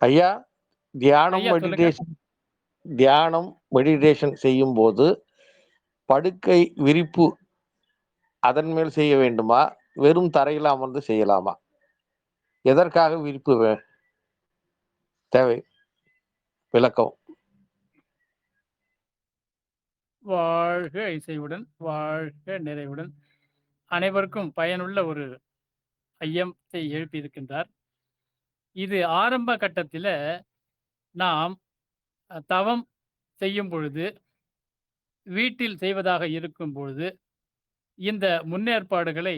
ஐயா தியானம் மெடிடேஷன் தியானம் மெடிடேஷன் செய்யும் போது படுக்கை விரிப்பு அதன் மேல் செய்ய வேண்டுமா? வெறும் தரையில் அமர்ந்து செய்யலாமா? எதற்காக விரிப்பு தேவை. விளக்கம். வாழ்க இசைவுடன் வாழ்க நிறைவுடன். அனைவருக்கும் பயனுள்ள ஒரு ஐயத்தை எழுப்பியிருக்கின்றார் இது ஆரம்ப கட்டத்தில் நாம் தவம் செய்யும் பொழுது வீட்டில் செய்வதாக இருக்கும் பொழுது இந்த முன்னேற்பாடுகளை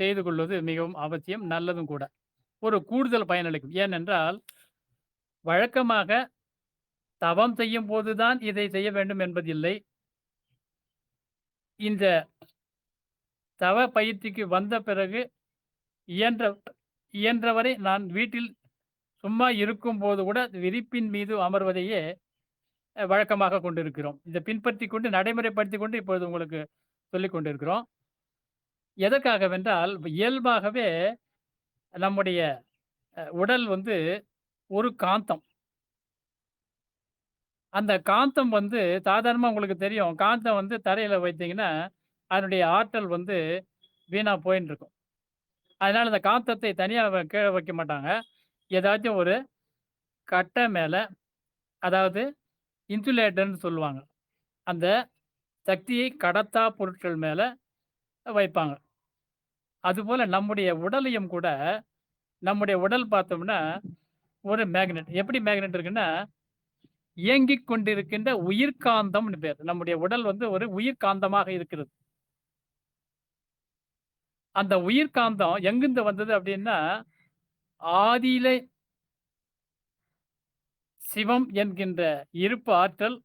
செய்து கொள்வது மிகவும் அவசியம் நல்லதும் கூட. ஒரு கூடுதல் பயனளிக்கும். ஏனென்றால் வழக்கமாக தவம் செய்யும் போதுதான் இதை செய்ய வேண்டும் என்பதில்லை. இந்த தவ பயிற்சிக்கு வந்த பிறகு இயன்ற இயன்றவரை நான் வீட்டில் சும்மா இருக்கும்போது கூட விரிப்பின் மீது அமர்வதையே வழக்கமாக கொண்டிருக்கிறோம். இதை பின்பற்றி கொண்டு நடைமுறைப்படுத்தி கொண்டு இப்பொழுது உங்களுக்கு சொல்லி கொண்டிருக்கிறோம். எதற்காகவென்றால் இயல்பாகவே நம்முடைய உடல் வந்து ஒரு காந்தம். அந்த காந்தம் வந்து சாதாரணமாக உங்களுக்கு தெரியும். காந்தம் வந்து தரையில் வைத்தீங்கன்னா அதனுடைய ஆற்றல் வந்து வீணாக போயின்னு இருக்கும். அதனால அந்த காந்தத்தை தனியாக கீழே வைக்க மாட்டாங்க. ஏதாச்சும் ஒரு கட்டை மேலே அதாவது இன்சுலேட்டர்னு சொல்லுவாங்க. அந்த சக்தியை கடத்தா பொருட்கள் மேலே வைப்பாங்க. அதுபோல் நம்முடைய உடலையும் கூட நம்முடைய உடல் பார்த்தோம்னா ஒரு மேக்னெட். எப்படி மேக்னெட் இருக்குன்னா இயங்கிக் கொண்டிருக்கின்ற உயிர்காந்தம்னு பேர். நம்முடைய உடல் வந்து ஒரு உயிர்காந்தமாக இருக்கிறது. அந்த உயிர் காந்தம் எங்கிருந்து வந்தது அப்படின்னா ஆதியிலே சிவம் என்கின்ற இருப்பு ஆற்றல்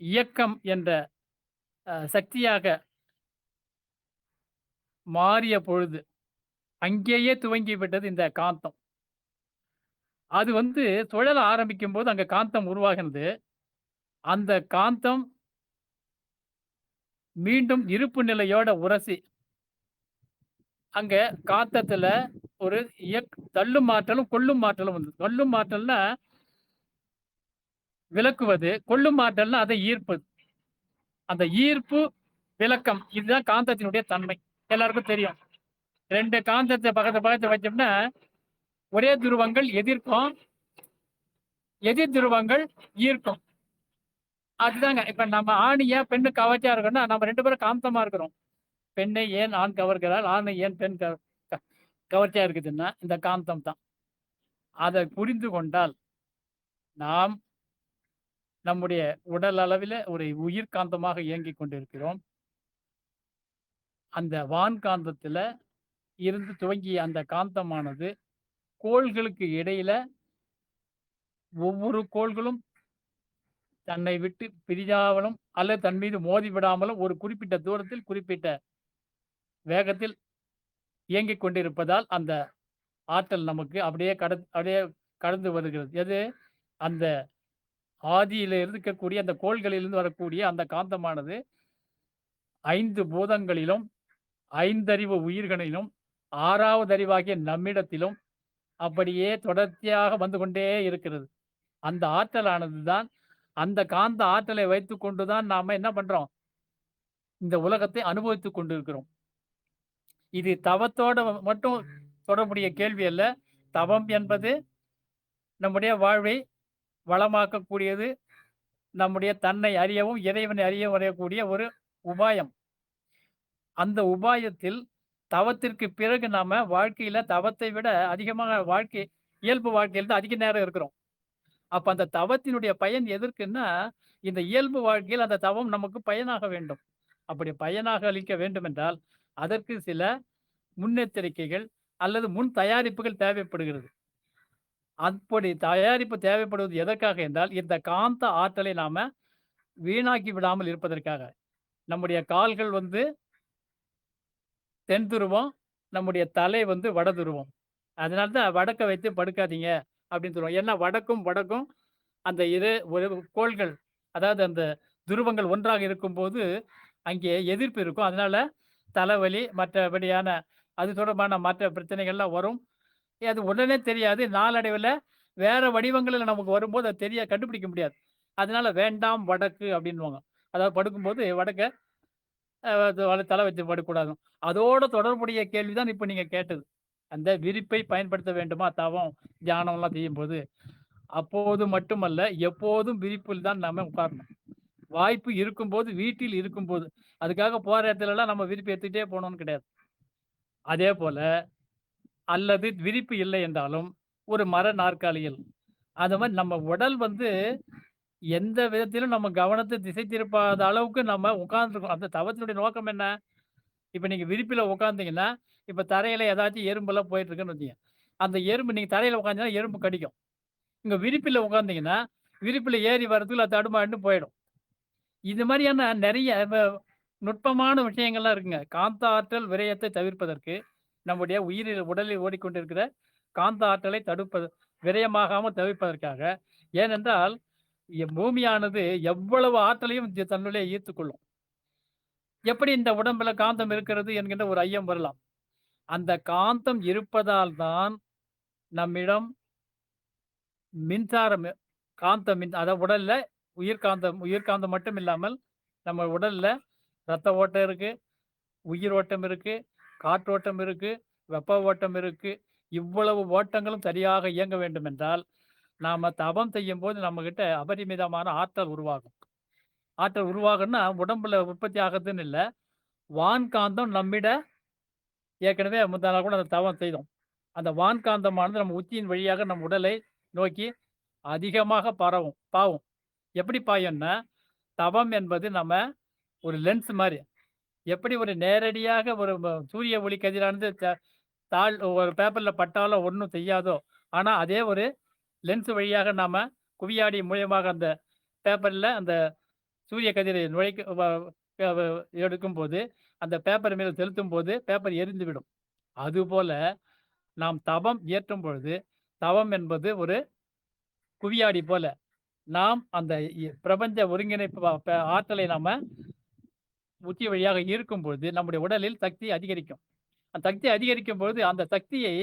இயக்கம் என்ற சக்தியாக மாறிய பொழுது அங்கேயே துவங்கி விட்டது இந்த காந்தம். அது வந்து சுழல ஆரம்பிக்கும் போது அங்க காந்தம் உருவாகினது. அந்த காந்தம் மீண்டும் இருப்பு நிலையோட உரசி அங்க காத்தத்துல ஒரு இயக் தள்ளும் மாற்றலும் கொள்ளும் மாற்றலும் வந்து கொள்ளும் மாற்றல்னா விளக்குவது கொள்ளும் மாற்றல்னா அதை ஈர்ப்பது அந்த ஈர்ப்பு விளக்கம் இதுதான் காந்தத்தினுடைய தன்மை. எல்லாருக்கும் தெரியும். ரெண்டு காந்தத்தை பக்கத்து பக்கத்து வச்சோம்னா ஒரே துருவங்கள் எதிர்க்கும் எதிர் துருவங்கள் ஈர்க்கும். அதுதாங்க இப்ப நம்ம ஆணிய பெண்ணு கவச்சா இருக்கோம்னா நம்ம ரெண்டு பேரும் காந்தமா இருக்கிறோம். பெண்ணை ஏன் ஆண் கவர்கிறாள்? ஆணை ஏன் பெண் கவர் க- கவர்ச்சியா இருக்குதுன்னா இந்த காந்தம் தான். அதை புரிந்து கொண்டால் நாம் நம்முடைய உடல் அளவில் ஒரு உயிர் காந்தமாக இயங்கிக் கொண்டிருக்கிறோம். அந்த வான் காந்தத்துல இருந்து துவங்கிய அந்த காந்தமானது கோள்களுக்கு இடையில ஒவ்வொரு கோள்களும் தன்னை விட்டு பிரியாமலும் அல்லது தன் மீது மோதி விடாமலும் ஒரு குறிப்பிட்ட தூரத்தில் குறிப்பிட்ட வேகத்தில் இயங்கிக் கொண்டிருப்பதால் அந்த ஆற்றல் நமக்கு அப்படியே கட அப்படியே கடந்து வருகிறது. எது? அந்த ஆதியில் இருக்கக்கூடிய அந்த கோள்களிலிருந்து வரக்கூடிய அந்த காந்தமானது ஐந்து பூதங்களிலும் ஐந்தறிவு உயிர்களிலும் ஆறாவது அறிவாகிய நம்மிடத்திலும் அப்படியே தொடர்ச்சியாக வந்து கொண்டே இருக்கிறது. அந்த ஆற்றலானது தான் அந்த காந்த ஆற்றலை வைத்துக் கொண்டுதான் நாம என்ன பண்றோம்? இந்த உலகத்தை அனுபவித்துக் கொண்டிருக்கிறோம். இது தவத்தோட மட்டும் தொடர்புடைய கேள்வி அல்ல. தவம் என்பது நம்முடைய வாழ்வை வளமாக்கக்கூடியது நம்முடைய தன்னை அறியவும் இறைவனை அறியவும் வரையக்கூடிய ஒரு உபாயம். அந்த உபாயத்தில் தவத்திற்கு பிறகு நாம வாழ்க்கையில தவத்தை விட அதிகமாக வாழ்க்கை இயல்பு வாழ்க்கையில் தான் அதிக நேரம் இருக்கிறோம். அப்ப அந்த தவத்தினுடைய பயன் எதற்குன்னா இந்த இயல்பு வாழ்க்கையில் அந்த தவம் நமக்கு பயனாக வேண்டும். அப்படி பயனாக அளிக்க வேண்டும் என்றால் அதற்கு சில முன்னெச்சரிக்கைகள் அல்லது முன் தயாரிப்புகள் தேவைப்படுகிறது. அப்படி தயாரிப்பு தேவைப்படுவது எதற்காக என்றால் இந்த காந்த ஆற்றலை நாம வீணாக்கி விடாமல் இருப்பதற்காக. நம்முடைய கால்கள் வந்து தென் துருவம் நம்முடைய தலை வந்து வட துருவம் அதனால தான் வடக்க வைத்து படுக்காதீங்க அப்படின்னு சொல்லுவோம். ஏன்னா வடக்கும் வடக்கும் அந்த இரு ஒரு கோள்கள் அதாவது அந்த துருவங்கள் ஒன்றாக இருக்கும்போது அங்கே எதிர்ப்பு இருக்கும். அதனால தலைவலி மற்றபடியான அது தொடர்பான மற்ற பிரச்சனைகள்லாம் வரும் அது உடனே தெரியாது நாளடைவில் வேற வடிவங்களில் நமக்கு வரும்போது அது தெரிய கண்டுபிடிக்க முடியாது. அதனால வேண்டாம் வடக்கு அப்படின்னுவாங்க. அதாவது படுக்கும்போது வடக்க தலை வச்சு படக்கூடாது அதோட தொடர்புடைய கேள்வி தான் இப்போ நீங்கள் கேட்டது. அந்த விரிப்பை பயன்படுத்த வேண்டுமா? தவம், தியானம்லாம் செய்யும்போது. அப்போது மட்டுமல்ல, எப்போதும் விரிப்பில் தான் நாம உட்காரணும். வாய்ப்பு இருக்கும்போது, வீட்டில் இருக்கும்போது. அதுக்காக போற இடத்துலலாம் நம்ம விருப்பி எடுத்துக்கிட்டே போனோம்னு கிடையாது. அதே போல அல்லது விரிப்பு இல்லை என்றாலும், ஒரு மர நாற்காலியில். அந்த மாதிரி நம்ம உடல் வந்து எந்த விதத்திலும் நம்ம கவனத்தை திசை திருப்பாத அளவுக்கு நம்ம உட்கார்ந்துருக்கோம். அந்த தவத்தினுடைய நோக்கம் என்ன? இப்போ நீங்கள் விரிப்பில் உட்கார்ந்தீங்கன்னா, இப்போ தரையில் ஏதாச்சும் எறும்பெல்லாம் போயிட்டு இருக்குன்னு அந்த எறும்பு நீங்கள் தரையில் உட்காந்தீங்கன்னா எறும்பு கடிக்கும். இங்கே விரிப்பில் உட்காந்திங்கன்னா விரிப்பில் ஏறி வரதுக்குள்ள தடுமாண்டு போயிடும். இது மாதிரியான நிறைய நுட்பமான விஷயங்கள்லாம் இருக்குங்க. காந்த ஆற்றல் விரயத்தை தவிர்ப்பதற்கு, நம்முடைய உயிரில் உடலில் ஓடிக்கொண்டிருக்கிற காந்த ஆற்றலை தடுப்பது விரயமாகாமல் தவிர்ப்பதற்காக. ஏனென்றால், பூமியானது எவ்வளவு ஆற்றலையும் தி தன்னுள்ளே ஈர்த்துக்கொள்ளும். எப்படி இந்த உடம்புல காந்தம் இருக்கிறது என்கின்ற ஒரு ஐயம் வரலாம். அந்த காந்தம் இருப்பதால் தான் நம்மிடம் மின்சாரம் காந்த மின் அதாவது உடல்ல உயிர்காந்தம் உயிர்காந்தம் மட்டும் இல்லாமல், நம்ம உடல்ல ரத்த ஓட்டம் இருக்கு, உயிர் ஓட்டம் இருக்கு, காற்றோட்டம் இருக்கு, வெப்ப ஓட்டம் இருக்கு. இவ்வளவு ஓட்டங்களும் சரியாக இயங்க வேண்டும் என்றால் நாம தவம் செய்யும்போது நம்மக்கிட்ட அபரிமிதமான ஆற்றல் உருவாகும். ஆற்றல் உருவாகும்னா, உடம்புல உற்பத்தி ஆகுதுன்னு இல்லை வான்காந்தம் நம்மிட ஏற்கனவே முந்தா கூட அந்த தவம் செய்தோம். அந்த வான்காந்தமானது நம்ம உச்சியின் வழியாக நம் உடலை நோக்கி அதிகமாக பரவும் பாவும். எப்படி பாயம்னா தவம் என்பது நம்ம ஒரு லென்ஸ் மாதிரி எப்படி ஒரு நேரடியாக ஒரு சூரிய ஒளி கதிரானது தாள் ஒரு பேப்பரில் பட்டாலோ ஒன்றும் செய்யாதோ, ஆனால் அதே ஒரு லென்ஸ் வழியாக நாம் குவியாடி மூலியமாக அந்த பேப்பரில் அந்த சூரிய கதிரை நுழைக்க எடுக்கும் போது எடுக்கும்போது, அந்த பேப்பர் மேல செலுத்தும்போது பேப்பர் எரிந்துவிடும். அதுபோல நாம் தவம் இயற்றும் பொழுது, தவம் என்பது ஒரு குவியாடி போல. நாம் அந்த இ பிரபஞ்ச ஒருங்கிணைப்பு ஆற்றலை நாம முக்கிய வழியாக ஈர்க்கும்பொழுது, நம்முடைய உடலில் சக்தி அதிகரிக்கும். அந்த சக்தி அதிகரிக்கும் பொழுது, அந்த சக்தியை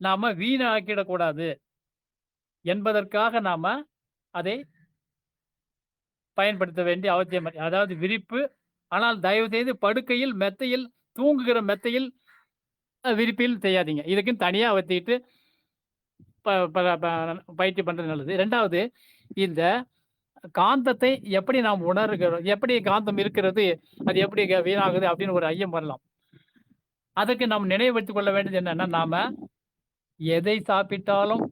நாம வீணாக்கிடக்கூடாது. என்பதற்காக நாம அதை பயன்படுத்த வேண்டிய அவசியம் அதாவது விரிப்பு, ஆனால் தயவு செய்து படுக்கையில், மெத்தையில் தூங்குகிற மெத்தையில் விரிப்பில் செய்யாதீங்க. இதுக்குன்னு தனியாக வச்சுக்கிட்டு ப ப ப பயிற்சி பண்ணுறது நல்லது. ரெண்டாவது இந்த காந்தத்தை எப்படி நாம் உணர்கிறோம்? எப்படி காந்தம் இருக்கிறது? அது எப்படி வீணாகுது? அப்படின்னு ஒரு ஐயம் வரலாம். அதற்கு நாம் நினைவுபடுத்திக் கொள்ள வேண்டியது என்னன்னா, நாம எதை சாப்பிட்டாலும்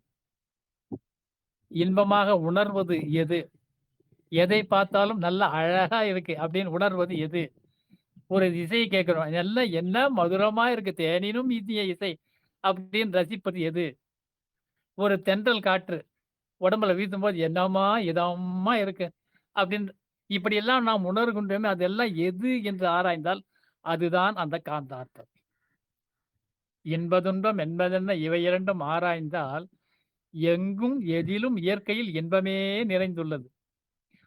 இன்பமாக உணர்வது எது? எதை பார்த்தாலும் நல்ல அழகா இருக்கு அப்படின்னு உணர்வது எது? ஒரு இசையை கேட்கிறோம். எல்லாம் என்ன மதுரமா இருக்கு. தேனினும் இந்திய இசை அப்படின்னு ரசிப்பது எது? ஒரு தென்றல் காற்று உடம்புல வீசும்போது என்னம்மா இதமா இருக்கு. அப்படின்னு இப்படியெல்லாம் நாம் உணர்கின்றோமே அதெல்லாம் எது என்று ஆராய்ந்தால், அதுதான் அந்த காந்தார்த்தம் இன்பதுன்பம் என்பதென்ன இவை இரண்டும் ஆராய்ந்தால், எங்கும் எதிலும் இயற்கையில் இன்பமே நிறைந்துள்ளது.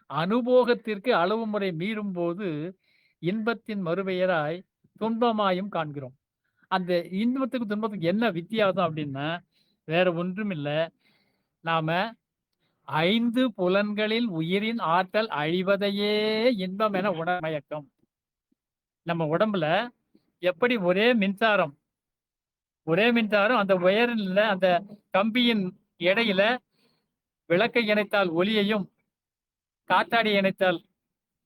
அனுபோகத்திற்கு அளவு முறை மீறும்போது, இன்பத்தின் மறுபெயராய் துன்பமாயும் காண்கிறோம். அந்த இன்பத்துக்கு துன்பத்துக்கு என்ன வித்தியாசம் அப்படின்னா, வேற ஒன்றும் இல்லை நாம ஐந்து புலன்களில் உயிரின் ஆற்றல் அழிவதையே இன்பம் என உடமயக்கம். நம்ம உடம்புல எப்படி ஒரே மின்சாரம் ஒரே மின்சாரம் அந்த உயரில் அந்த கம்பியின் இடையில விளக்கை இணைத்தால் ஒளியையும், காற்றாடி இணைத்தால்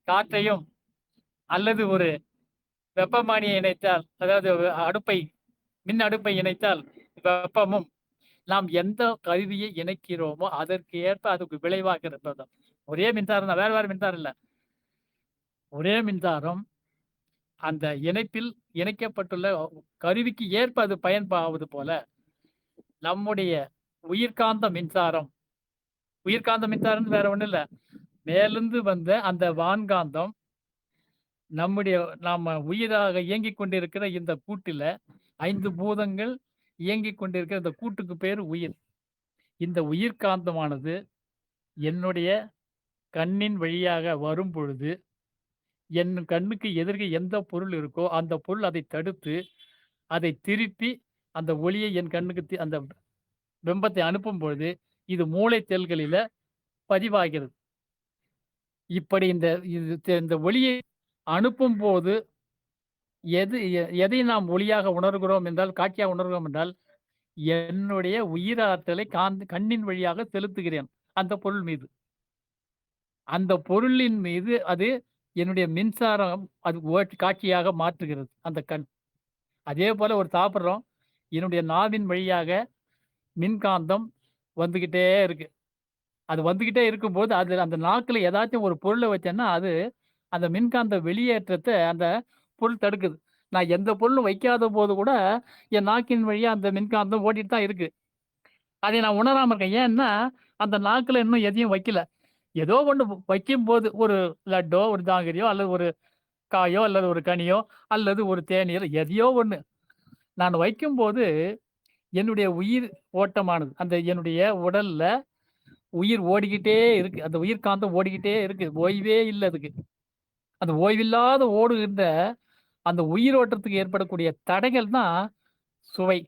காற்றையும், அல்லது ஒரு வெப்பமானியை இணைத்தால், அதாவது அடுப்பை மின் அடுப்பை இணைத்தால் வெப்பமும், நாம் எந்த கருவியை இணைக்கிறோமோ அதற்கு ஏற்ப அதுக்கு விளைவாக இருப்பது. ஒரே மின்சாரம் தான். வேற வேற மின்சாரம் இல்லை ஒரே மின்சாரம் அந்த இணைப்பில் இணைக்கப்பட்டுள்ள கருவிக்கு ஏற்ப அது பயன்பாவது போல, நம்முடைய உயிர்காந்த மின்சாரம் உயிர்காந்த மின்சாரம் வேற ஒன்றும் இல்லை மேலிருந்து வந்த அந்த வான்காந்தம் நம்முடைய நாம் உயிராக இயங்கிக் கொண்டிருக்கிற இந்த கூட்டில ஐந்து பூதங்கள் இயங்கிக் கொண்டிருக்கிற இந்த கூட்டுக்கு பேர் உயிர். இந்த உயிர்காந்தமானது என்னுடைய கண்ணின் வழியாக வரும்பொழுது, என் கண்ணுக்கு எதிர்க்க எந்த பொருள் இருக்கோ, அந்த பொருள் அதை தடுத்து, அதை திருப்பி அந்த ஒளியை என் கண்ணுக்கு தி அந்த பிம்பத்தை அனுப்பும் பொழுது இது மூளை செல்களில பதிவாகிறது. இப்படி இந்த இது இந்த ஒளியை அனுப்பும்போது எது எ எதை நாம் ஒளியாக உணர்கிறோம் என்றால், காட்சியாக உணர்கிறோம் என்றால், என்னுடைய உயிராற்றலை காந்து கண்ணின் வழியாக செலுத்துகிறேன், அந்த பொருள் மீது. அந்த பொருளின் மீது அது என்னுடைய மின்சாரம் அது காட்சியாக மாற்றுகிறது, அந்த கண். அதே போல் ஒரு சாப்பிட்றோம் என்னுடைய நாவின் வழியாக மின்காந்தம் வந்துக்கிட்டே இருக்கு. அது வந்துக்கிட்டே இருக்கும்போது, அது அந்த நாக்கில் ஏதாச்சும் ஒரு பொருளை வச்சேன்னா, அது அந்த மின்காந்த வெளியேற்றத்தை அந்த பொருள் தடுக்குது. நான் எந்த பொருளும் வைக்காத போது கூட, என் நாக்கின் வழியா அந்த மின்காந்தம் ஓடிட்டு தான் இருக்கு. அதை நான் உணராம இருக்கேன். ஏன்னா, அந்த நாக்குல இன்னும் எதையும் வைக்கல. ஏதோ ஒண்ணு வைக்கும்போது, ஒரு லட்டோ, ஒரு ஜாங்கிரியோ, அல்லது ஒரு காயோ, அல்லது ஒரு கனியோ, அல்லது ஒரு தேநீர் எதையோ ஒன்று நான் வைக்கும்போது, என்னுடைய உயிர் ஓட்டமானது, அந்த என்னுடைய உடல்ல உயிர் ஓடிக்கிட்டே இருக்கு. அந்த உயிர் காந்தம் ஓடிக்கிட்டே இருக்கு. ஓய்வே இல்லை அதுக்கு. அந்த ஓய்வில்லாத ஓடுகின்ற அந்த உயிரோட்டத்துக்கு ஏற்படக்கூடிய தடைகள் தான் சுவை,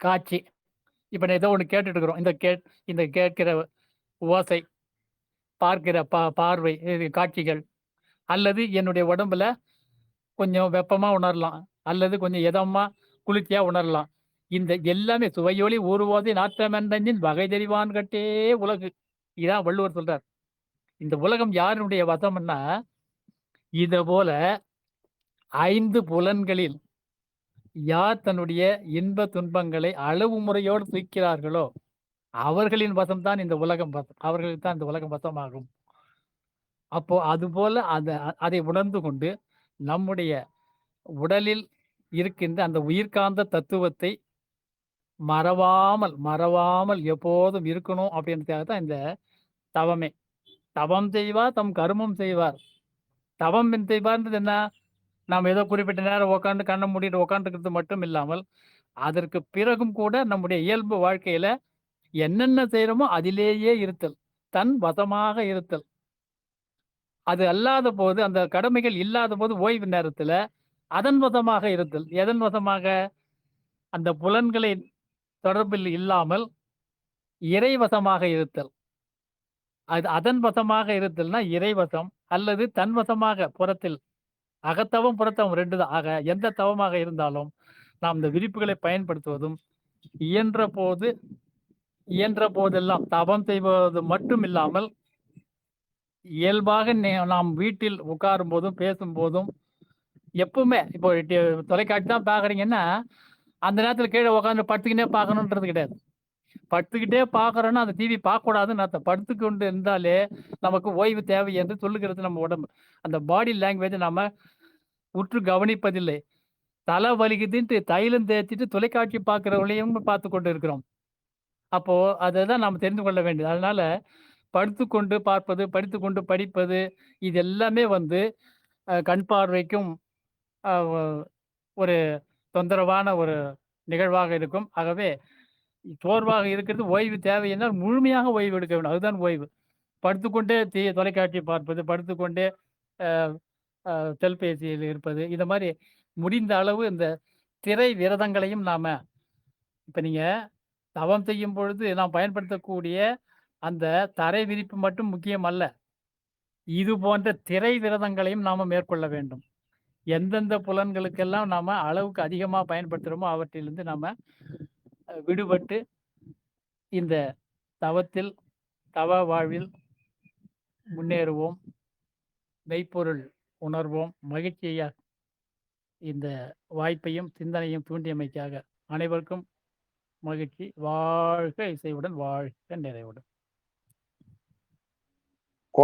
காட்சி. இப்போ நான் ஏதோ ஒன்று கேட்டுட்டு இருக்கிறோம். இந்த கே இந்த கேட்கிற ஓசை, பார்க்கிற பா பார்வை, இது காட்சிகள். அல்லது என்னுடைய உடம்புல கொஞ்சம் வெப்பமாக உணரலாம். அல்லது கொஞ்சம் இதமாக குளிர்ச்சியாக உணரலாம். இந்த எல்லாமே "சுவையொளி ஊறுவோதை நாற்றமென்றஞ்சின் வகை தெரிவான்கட்டே உலகு." இதான் வள்ளுவர் சொல்றார். இந்த உலகம் யாருடைய இதை போல் ஐந்து புலன்களில் யார் தன்னுடைய இன்ப துன்பங்களை அளவு முறையோடு தூக்கிறார்களோ, அவர்களின் வசம் தான் இந்த உலகம் வசம். அவர்களுக்கு தான் இந்த உலகம் வசமாகும். அப்போ அதுபோல அதை அதை உணர்ந்து கொண்டு, நம்முடைய உடலில் இருக்கின்ற அந்த உயிர்காந்த தத்துவத்தை மறவாமல் மறவாமல் எப்போதும் இருக்கணும் அப்படின்றதுக்காக தான் இந்த தவமே. "தவம் செய்வார் தம் கருமம் செய்வார்." தவம் செய்வார்ன்றது என்ன? நாம் ஏதோ குறிப்பிட்ட நேரம் உக்காந்து கண்ணை மூடிட்டு உட்கார்ந்துருக்கிறது மட்டும் இல்லாமல், அதற்கு பிறகும் கூட நம்முடைய இயல்பு வாழ்க்கையில என்னென்ன செய்யறோமோ அதிலேயே இருத்தல். தன் வசமாக இருத்தல். அது அல்லாத போது அந்த கடமைகள் இல்லாத போது ஓய்வு நேரத்துல அதன் வசமாக இருத்தல். எதன் வசமாக? அந்த புலன்களை தொடர்பில் இல்லாமல், இறைவசமாக இருத்தல். அது அதன் வசமாக இருத்தல்னா இறைவசம், அல்லது தன் வசமாக புறத்தில். அகத்தவம், புறத்தவம் ரெண்டு தான். ஆக எந்த தவமாக இருந்தாலும், நாம் இந்த விரிப்புகளை பயன்படுத்துவதும், இயன்றபோது இயன்ற போதெல்லாம் தவம் செய்வது மட்டும் இல்லாமல், இயல்பாக நே நாம் வீட்டில் உட்காரும் போதும் பேசும்போதும், எப்பவுமே இப்போ தொலைக்காட்சி தான் பார்க்குறீங்கன்னா, அந்த நேரத்தில் கீழே உட்காந்து படுத்துக்கினே பார்க்கணுன்றது கிடையாது. படுத்துக்கிட்டே பார்க்குறோன்னா அந்த டிவி பார்க்கக்கூடாதுன்னு அர்த்தம். படுத்துக்கொண்டு இருந்தாலே, நமக்கு ஓய்வு தேவை என்று சொல்லுகிறது நம்ம உடம்பு. அந்த பாடி லாங்குவேஜ் நம்ம உற்று கவனிப்பதில்லை. தலை வலிக்குதுன்ட்டு தைலம் தேய்ச்சிட்டு தொலைக்காட்சி பார்க்குறவங்களையும் பார்த்து கொண்டு இருக்கிறோம். அப்போது அதை தான் நாம் தெரிந்து கொள்ள வேண்டியது. அதனால் படுத்துக்கொண்டு பார்ப்பது, படித்துக்கொண்டு படிப்பது, இது எல்லாமே வந்து கண் பார்வைக்கும் ஒரு தொந்தரவான ஒரு நிகழ்வாக இருக்கும். ஆகவே சோர்வாக இருக்கிறது, ஓய்வு தேவை என்றால் முழுமையாக ஓய்வு எடுக்க வேண்டும். அதுதான் ஓய்வு. படுத்துக்கொண்டே தீ தொலைக்காட்சி பார்ப்பது, படுத்துக்கொண்டே செல்பேசியில் இருப்பது, இந்த மாதிரி முடிந்த அளவு இந்த திரை விரதங்களையும் நாம் இப்போ நீங்கள் தவம் செய்யும் பொழுது நாம் பயன்படுத்தக்கூடிய அந்த தரை விரிப்பு மட்டும் முக்கியம் அல்ல. இது போன்ற திரை விரதங்களையும் நாம் மேற்கொள்ள வேண்டும். எந்தெந்த புலன்களுக்கெல்லாம் நாம் அளவுக்கு அதிகமாக பயன்படுத்துகிறோமோ அவற்றிலிருந்து நாம் விடுபட்டு இந்த தவத்தில், தவ வாழ்வில் முன்னேறுவோம். மெய்ப்பொருள் உணர்வோம். மகிழ்ச்சியாக இந்த வாய்ப்பையும், சிந்தனையும் தூண்டியமைக்காக அனைவருக்கும் மகிழ்ச்சி. வாழ்க இசையுடன் வாழ்க நிறைவுடன்.